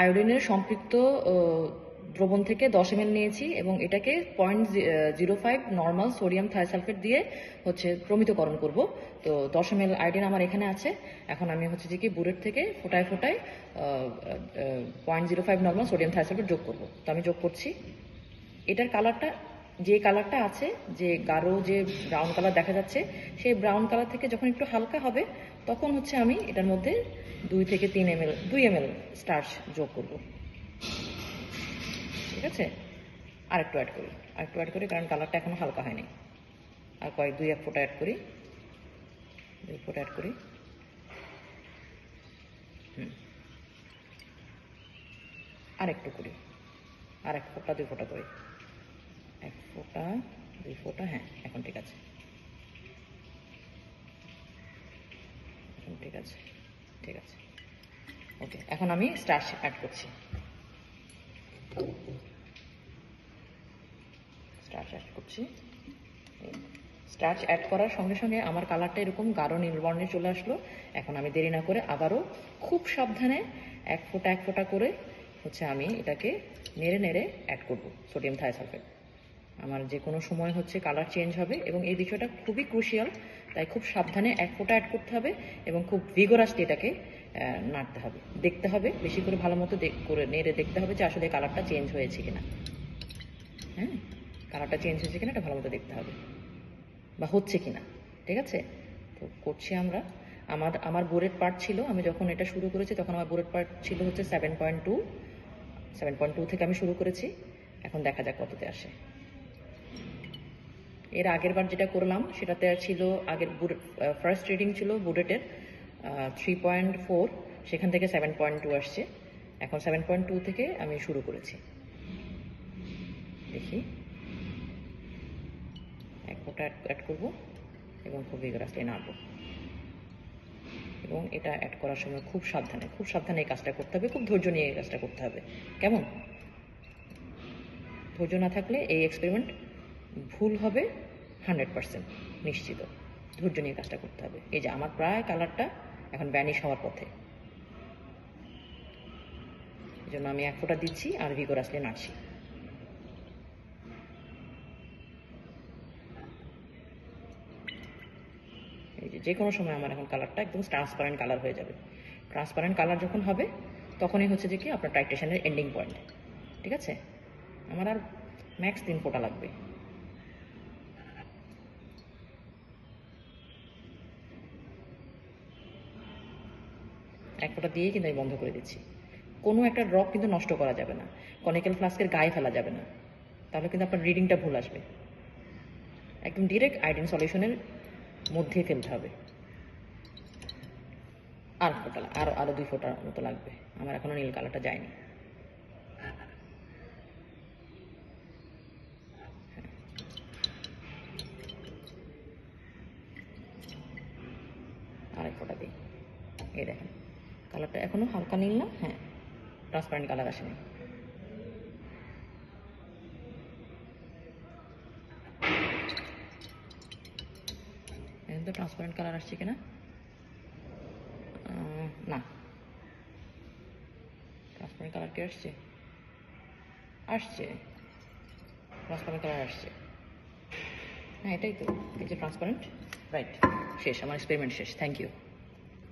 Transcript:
আয়োডিনের সম্পৃক্ত দ্রবণ থেকে দশ এম নিয়েছি এবং এটাকে point zero five normal sodium thiosulphate দিয়ে হচ্ছে প্রমিতকরণ করব। তো দশ এম আয়োডিন আমার এখানে আছে। এখন আমি হচ্ছে যে কি বুলেট থেকে ফোটায় ফোটায় point zero five normal sodium thiosulphate যোগ করব। তো আমি যোগ করছি। এটার কালারটা যে কালারটা আছে, যে গাঢ় যে ব্রাউন কালার দেখা যাচ্ছে, সেই ব্রাউন কালার থেকে যখন একটু হালকা হবে, তখন হচ্ছে আমি এটার মধ্যে দুই থেকে তিন এম এল দুই এম এল স্টার্চ যোগ করব। ঠিক আছে? আর একটু অ্যাড করি আর একটু অ্যাড করি, কারণ কালারটা এখনও হালকা হয়নি। আর কয়েক, দুই, এক ফোঁটা অ্যাড করি। দুই ফোঁটা অ্যাড করি। হুম। আর একটু করি আর এক ফোঁটা, দুই ফোঁটা করি। ফোঁটা দুই ফোঁটা হ্যাঁ এখন ঠিক আছে। ঠিক আছে ঠিক আছে। ওকে এখন আমি স্টার্চ অ্যাড করছি। স্টার্চ অ্যাড করছি। স্টার্চ অ্যাড করার সঙ্গে সঙ্গে আমার কালারটা এরকম গাঢ় নীল বর্ণে চলে আসলো। এখন আমি দেরি না করে আবারও খুব সাবধানে এক ফোঁটা এক ফোঁটা করে হচ্ছে আমি এটাকে নেড়ে নেড়ে অ্যাড করব সোডিয়াম থাইসালফেট আমার যে কোনো সময় হচ্ছে কালার চেঞ্জ হবে এবং এই বিষয়টা খুবই ক্রুশিয়াল তাই খুব সাবধানে এক ফোঁটা অ্যাড করতে হবে এবং খুব ভিগোরাসলি এটাকে নাড়তে হবে। দেখতে হবে, বেশি করে ভালো মতো করে নেড়ে দেখতে হবে যে আসলে কালারটা চেঞ্জ হয়েছে কিনা। হ্যাঁ? কালারটা চেঞ্জ হয়েছে কিনা এটা ভালো মতো দেখতে হবে। বা হচ্ছে কিনা, ঠিক আছে? তো করছি আমরা। আমার আমার বোরেড পার্ট ছিল, আমি যখন এটা শুরু করেছি তখন আমার বোরেড পার্ট ছিল হচ্ছে seven point two seven point two থেকে আমি শুরু করেছি। এখন দেখা যাক কততে আসে। এর আগের বার যেটা করলাম, সেটাতে ছিল আগের ফার্স্ট রিডিং ছিল বুলেটের থ্রি পয়েন্ট ফোর সেখান থেকে সেভেন পয়েন্ট টু আসছে। এখন সেভেন পয়েন্ট টু থেকে আমি শুরু করেছি। দেখি। এক ফোঁটা অ্যাড করব এবং খুব ভিগারাসলি নাড়বো এবং এটা অ্যাড করার সময় খুব সাবধানে খুব সাবধানে এই কাজটা করতে হবে, খুব ধৈর্য নিয়ে এই কাজটা করতে হবে। কেমন? ধৈর্য না থাকলে এই এক্সপেরিমেন্ট ভুল হবে। হান্ড্রেড পার্সেন্ট নিশ্চিত। ধৈর্য নিয়ে কাজটা করতে হবে। এই যে আমার প্রায় কালারটা এখন ব্যানিশ হওয়ার পথে। এই জন্য আমি এক ফোঁটা দিচ্ছি আর ভিগোরাসলি নাড়ছি। এই যে যে কোনো সময় আমার এখন কালারটা একদম ট্রান্সপারেন্ট কালার হয়ে যাবে। ট্রান্সপারেন্ট কালার যখন হবে, তখনই হচ্ছে যে কি আপনার টাইটেশনের এন্ডিং পয়েন্ট ঠিক আছে? আমার আর ম্যাক্স তিন ফোঁটা লাগবে। এক ফোঁটা দিয়েই কিন্তু আমি বন্ধ করে দিচ্ছি। কোনো একটা ড্রপ কিন্তু নষ্ট করা যাবে না। কনিক্যাল ফ্লাস্কের গায়ে ফেলা যাবে না। তাহলে কিন্তু আপনার রিডিংটা ভুল আসবে। একদম ডিরেক্ট আইডিন সলিউশনের মধ্যেই ফেলতে হবে। আর ফোটা আরও আরও দুই ফোটার মতো লাগবে। আমার এখনও নীল কালারটা যায়নি। আরেক ফোটা দিই। এই দেখেন। কালারটা এখনও হালকা নীল না? হ্যাঁ ট্রান্সপারেন্ট কালার আসেনি। এখন তো ট্রান্সপারেন্ট কালার আসছে কিনা? না। ট্রান্সপারেন্ট কালার কি আসছে? আসছে। ট্রান্সপারেন্ট কালার আসছে। হ্যাঁ এটাই তো, এই যে ট্রান্সপারেন্ট রাইট শেষ, আমার এক্সপেরিমেন্ট শেষ। Thank you